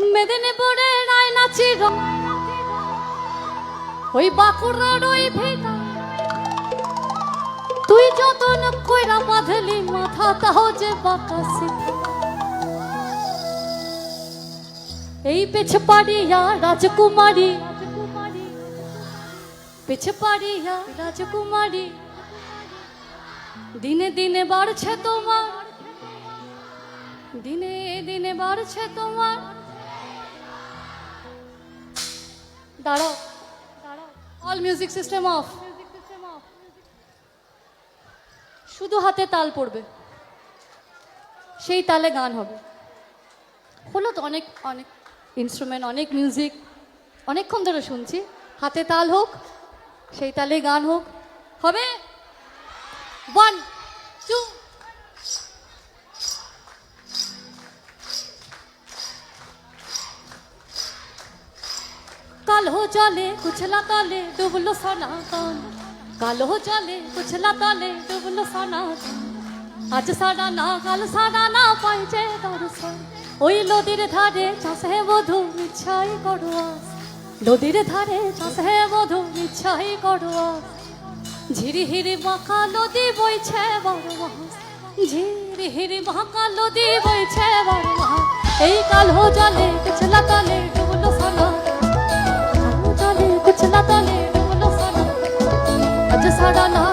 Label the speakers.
Speaker 1: মেদিনীপুরে রায় নাচি ওই বাঁকুড়ার ওই ভেটা। তুই যতন কইরা বাঁধলি, মাথা তাও যে বাঁকা সিধা। এই পেছে পাড়িয়া রাজকুমারী। পেছে পাড়িয়া রাজকুমারী। দিনে দিনে বাড়ছে তোমার। দিনে দিনে বাড়ছে তোমার। দাঁড়াও। অল মিউজিক সিস্টেম অফ শুধু হাতে তাল পড়বে। সেই তালে গান হবে। হলো তো অনেক অনেক ইনস্ট্রুমেন্ট অনেক মিউজিক অনেকক্ষণ ধরে শুনছি। হাতে তাল হোক, সেই তালে গান হোক। হবে? ওয়ান টু কালো জলে, কুছলা তলে ডুবলো সনাতন। কালো জলে, কুছলা তলে ডুবলো সনাতন। আজ সারা না, কাল সারা না পাইছে দর্শন। ওই নদীর ধারে চাষে বধু ইচ্ছাই করুয়া নদীর ধারে চাষে বধু করুয়া ঝিরি হিরি বাঁকা নদী বইছে বড় মাছ। ঝিরি হিরি বাঁকা নদী বইছে বড় এই কালো জলে কুছলা সনাতন আজ